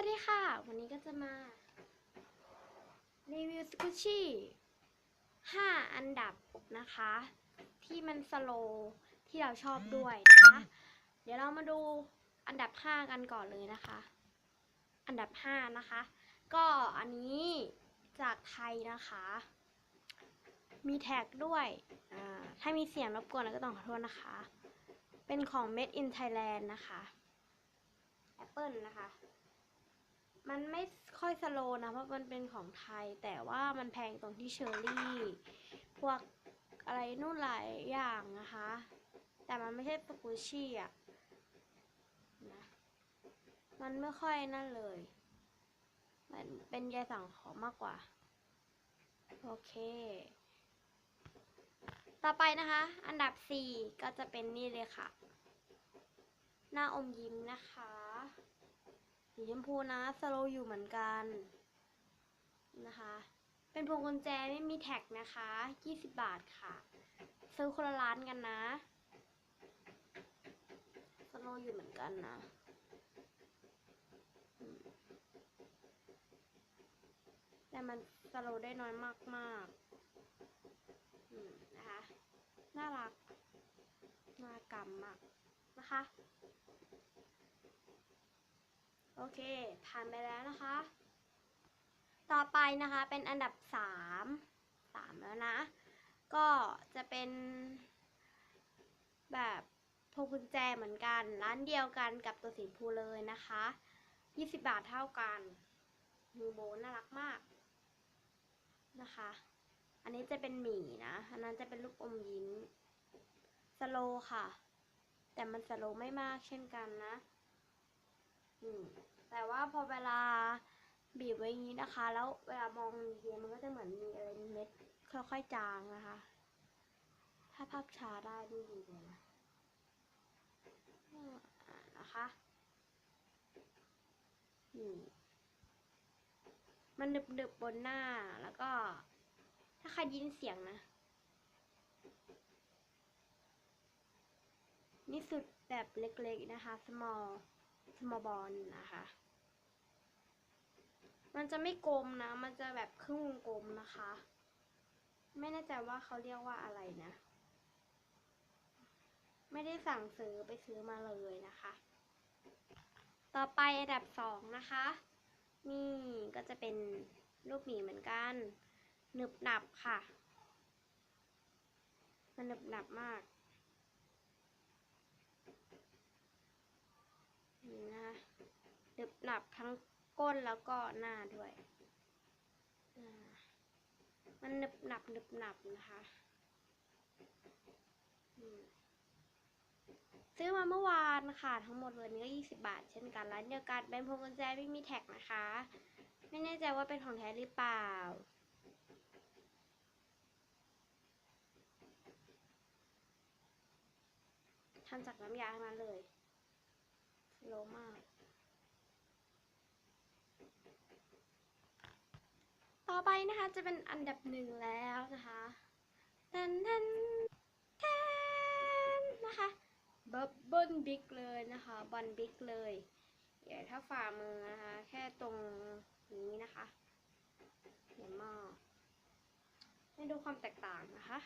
วัสดีค่ะ วันนี้ก็จะมา รีวิวสกุชชี่5อันดับนะคะ ที่มันสโลว์ที่เราชอบด้วยนะคะ เดี๋ยวเรามาดูอันดับ5กันก่อนเลยนะคะ อันดับ5นะคะ ก็อันนี้จากไทยนะคะ มีแท็กด้วย ถ้ามีเสียงรบกวนก็ต้องขอโทษนะคะ เป็นของ Made in Thailand นะคะ Apple นะคะ มันไม่ค่อยสโลว์นะ เพราะมันเป็นของไทย แต่ว่ามันแพงตรงที่เชอร์รี่ พวกอะไรนู่นหลายอย่างนะคะ แต่มันไม่ใช่สกุชี่อะนะมันไม่ค่อยนั่นเลย มันเป็นยายสั่งขอมากกว่า โอเค ต่อไปนะคะ อันดับ4ก็จะเป็นนี่เลยค่ะ หน้าอมยิ้มนะคะ สีชมพูนะสโลอยู่เหมือนกันนะคะ เป็นพวงกุญแจไม่มีแท็กนะคะ 20 บาทค่ะ ซื้อคนละร้านกันนะสโลอยู่เหมือนกันนะแต่มันสโลได้น้อยมากๆนะคะ น่ารัก น่ากำมากนะคะ โอเค ผ่านไปแล้วนะคะ ต่อไปนะคะเป็นอันดับสามสามแล้วนะ ก็จะเป็นแบบพวงกุญแจเหมือนกัน ร้านเดียวกันกับตัวสีพูเลยนะคะ20 บาทเท่ากันมือโบน่ารักมากนะคะ อันนี้จะเป็นหมีนะ อันนั้นจะเป็นลูกอมยิ้มสโลค่ะ แต่มันสโลไม่มากเช่นกันนะ แต่ว่าพอเวลาบีบไว้อย่างนี้นะคะ แล้วเวลามองดีๆมันก็จะเหมือนมีอะไรเม็ดค่อยๆจางนะคะ ถ้าภาพช้าได้นี่ดีเลยนะนะคะนี่มันดึบๆบนหน้าแล้วก็ ถ้าใครยินเสียงนะ นี่สุดแบบเล็กๆนะคะ small small ball นะคะ มันจะไม่กลมนะ มันจะแบบครึ่งวงกลมนะคะ ไม่แน่ใจว่าเขาเรียกว่าอะไรนะ ไม่ได้สั่งซื้อไปซื้อมาเลยนะคะ ต่อไปอันดับสองนะคะ นี่ก็จะเป็นรูปหมีเหมือนกันหนึบหนับค่ะ มันหนึบหนับมาก นี่นะคะหนึบหนับทั้งก้นแล้วก็หน้าด้วยมันหนึบหนับหนึบหนับนะคะซื้อมาเมื่อวานค่ะทั้งหมดเลยนี้ก็20 บาท เช่นกันร้านเดียวกันเป็นพวงกุญแจไม่มีแท็กนะคะ ไม่แน่ใจว่าเป็นของแท้หรือเปล่าทำจากน้ำยาทั้งนั้นเลย โลมากต่อไปนะคะจะเป็นอันดับหนึ่งแล้วนะคะแทนแทนแทนนะคะบับเบิ้ลบิ๊กเลยนะคะบอลบิ๊กเลยใหญ่เท่าฝ่ามือนะคะแค่ตรงนี้นะคะใหญ่มากให้ดูความแตกต่างนะคะ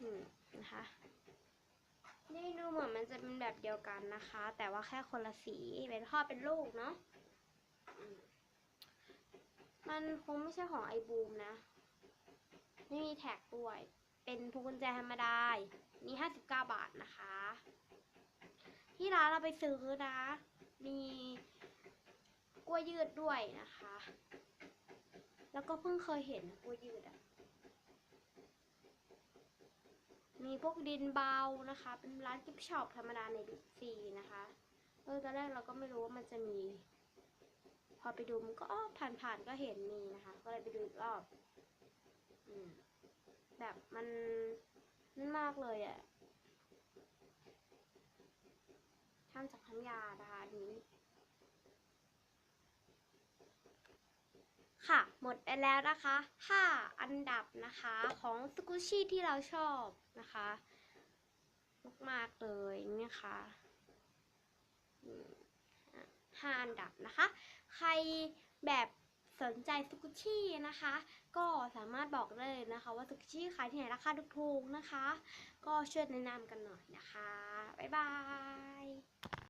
อืมนะคะี่ดูเหมือนมันจะเป็นแบบเดียวกันนะคะ แต่ว่าแค่คนละสีเป็นพ่อเป็นลูกเนาะมันคงไม่ใช่ของไอบูมนะไม่มีแท็กด้วย เป็นพวงกุญแจธรรมดานี่ห้าสิบเก้าบาทนะคะ ที่ร้านเราไปซื้อนะ มีกล้วยยืดด้วยนะคะ แล้วก็เพิ่งเคยเห็นกล้วยยืดอะ มีพวกดินเบานะคะ เป็นร้านกิฟช็อปธรรมดาในบิ๊กซีนะคะเออตอนแรกเราก็ไม่รู้ว่ามันจะมี พอไปดูมันก็ผ่านๆก็เห็นมีนะคะ ก็เลยไปดูอีกรอบอืมแบบมันนั่นมากเลยอะ่ะทำจากน้งยานะคะอันนี้ ค่ะ หมดไปแล้วนะคะ 5 อันดับนะคะของสกุชี่ที่เราชอบนะคะ มากๆเลยนี่คะอืมอะ5อันดับนะคะ ใครแบบสนใจซุกุชินะคะ ก็สามารถบอกได้เลยนะคะ ว่าซุกุชิขายที่ไหนราคาถูกๆนะคะ ก็ช่วยแนะนำกันหน่อยนะคะ บ๊ายบาย